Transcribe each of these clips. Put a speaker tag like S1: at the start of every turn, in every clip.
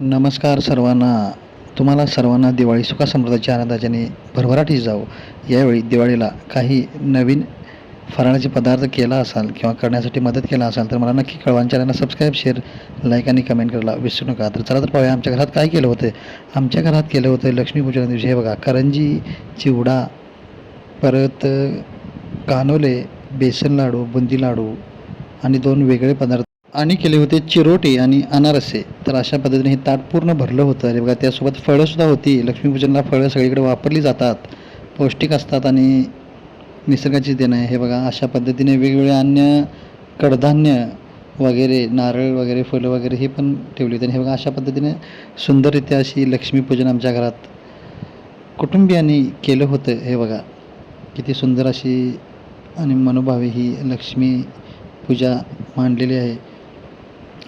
S1: नमस्कार सर्वांना. तुम्हाला सर्वांना दिवाळी सुखासमृद्धीच्या आनंदाच्याने भरभराटी जाऊ यावेळी दिवाळीला काही नवीन फराळाचे पदार्थ केला असाल किंवा करण्यासाठी मदत केला असाल तर मला नक्की कळवा चॅनलला सबस्क्राईब शेअर लाईक आणि कमेंट करायला विसरू नका. तर चला तर पाहूया आमच्या घरात काय केलं होतं. आमच्या घरात केलं होतं लक्ष्मीपूजन दिवशी. हे बघा करंजी चिवडा परत कानोले बेसन लाडू बुंदी लाडू आणि दोन वेगळे पदार्थ आणि केले होते चिरोटे आणि अनारसे. तर अशा पद्धतीने हे ताट पूर्ण भरलं होतं. अरे बघा त्यासोबत फळंसुद्धा होती. लक्ष्मीपूजनला फळं सगळीकडे वापरली जातात. पौष्टिक असतात आणि निसर्गाची देणं आहे. हे बघा अशा पद्धतीने वेगवेगळे अन्य कडधान्य वगैरे नारळ वगैरे फुलं वगैरे हे पण ठेवली होती. आणि हे बघा अशा पद्धतीने सुंदररित्या अशी लक्ष्मीपूजन आमच्या घरात कुटुंबियांनी केलं होतं. हे बघा किती सुंदर अशी आणि मनोभावी ही लक्ष्मी पूजा मांडलेली आहे.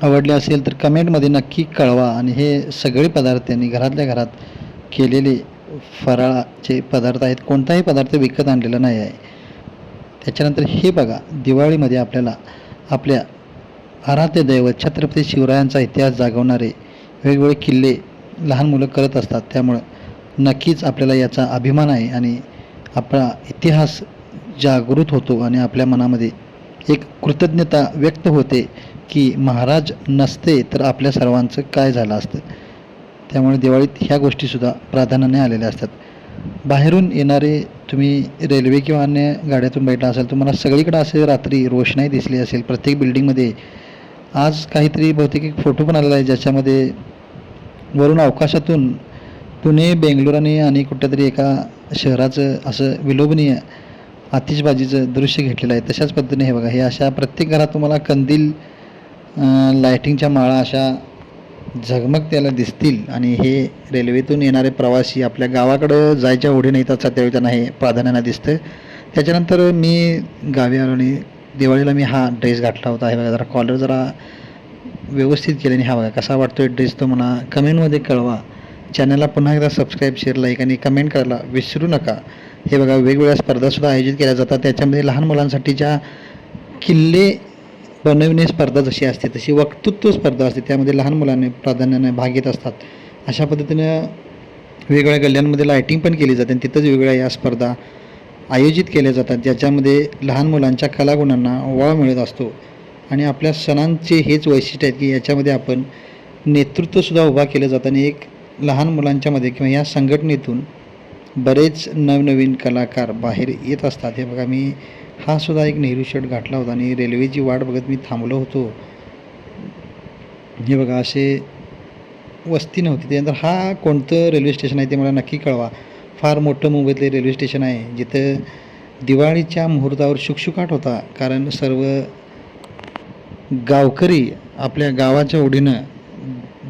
S1: आवडले असेल तर कमेंटमध्ये नक्की कळवा. आणि हे सगळे पदार्थ त्यांनी घरातल्या घरात केलेले फराळाचे पदार्थ आहेत. कोणताही पदार्थ विकत आणलेला नाही आहे. त्याच्यानंतर हे बघा दिवाळीमध्ये आपल्याला आपल्या आराध्य दैवत छत्रपती शिवरायांचा इतिहास जागवणारे वेगवेगळे किल्ले लहान मुलं करत असतात. त्यामुळं नक्कीच आपल्याला याचा अभिमान आहे आणि आपला इतिहास जागृत होतो आणि आपल्या मनामध्ये एक कृतज्ञता व्यक्त होते. की महाराज नसते तर आपल्या सर्वांचं काय झालं असतं? त्यामुळे दिवाळीत ह्या गोष्टीसुद्धा प्राधान्याने आलेल्या असतात. बाहेरून येणारे तुम्ही रेल्वे किंवा अन्य गाड्यातून बैठला असाल तुम्हाला सगळीकडे असे रात्री रोषणाई दिसली असेल प्रत्येक बिल्डिंगमध्ये आज काहीतरी बहुतेक एक फोटो पण आलेला आहे ज्याच्यामध्ये वरून अवकाशातून पुणे बेंगलोर आणि आणि कुठल्यातरी एका शहराचं असं विलोभनीय आतिषबाजीचं दृश्य घेतलेलं आहे. तशाच पद्धतीने हे बघा हे अशा प्रत्येक घरात तुम्हाला कंदील लायटिंगच्या माळा अशा झगमगत्याला दिसतील आणि हे रेल्वेतून येणारे प्रवासी आपल्या गावाकडं जायच्या ओढीने येतात त्यावेळी त्यांना हे प्राधान्यानं दिसतं त्याच्यानंतर मी गावी आलो आणि दिवाळीला मी हा ड्रेस घातला होता. हे बघा जरा कॉलर जरा व्यवस्थित केल्याने हा बघा कसा वाटतो ड्रेस तो म्हणा कमेंटमध्ये कळवा. चॅनलला पुन्हा एकदा सबस्क्राईब शेअर लाईक आणि कमेंट करायला विसरू नका. हे बघा वेगवेगळ्या स्पर्धासुद्धा आयोजित केल्या जातात. त्याच्यामध्ये लहान मुलांसाठीच्या किल्ले बनविणे स्पर्धा जशी असते तशी वक्तृत्व स्पर्धा असते त्यामध्ये लहान मुलांनी प्राधान्याने भाग घेत असतात. अशा पद्धतीनं वेगवेगळ्या गल्ल्यांमध्ये लायटिंग पण केली जाते आणि तिथंच वेगवेगळ्या या स्पर्धा आयोजित केल्या जातात ज्याच्यामध्ये लहान मुलांच्या कलागुणांना वाव मिळत असतो. आणि आपल्या सणांचे हेच वैशिष्ट्य आहेत की याच्यामध्ये आपण नेतृत्वसुद्धा उभा केलं जातं आणि एक लहान मुलांच्यामध्ये किंवा या संघटनेतून बरेच नवनवीन कलाकार बाहेर येत असतात. हे बघा मी हा सुद्धा एक नेहरू शर्ट घातला होता आणि रेल्वेची वाट बघत मी थांबलो होतो. हे बघा असे वस्ती नव्हती. त्यानंतर हा कोणतं रेल्वे स्टेशन आहे ते मला नक्की कळवा. फार मोठं मुंबईतले रेल्वे स्टेशन आहे जिथं दिवाळीच्या मुहूर्तावर शुकशुकाट होता. कारण सर्व गावकरी आपल्या गावाच्या ओढीनं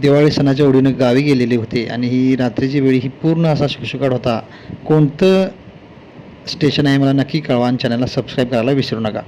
S1: दिवाळी सणाच्या ओढीनं गावी गेलेले होते आणि ही रात्रीची वेळी ही पूर्ण असा शुकशुकाट होता. कोणतं स्टेशन आहे मला नक्की कळवा आणि चॅनलला सबस्क्राईब करायला विसरू नका.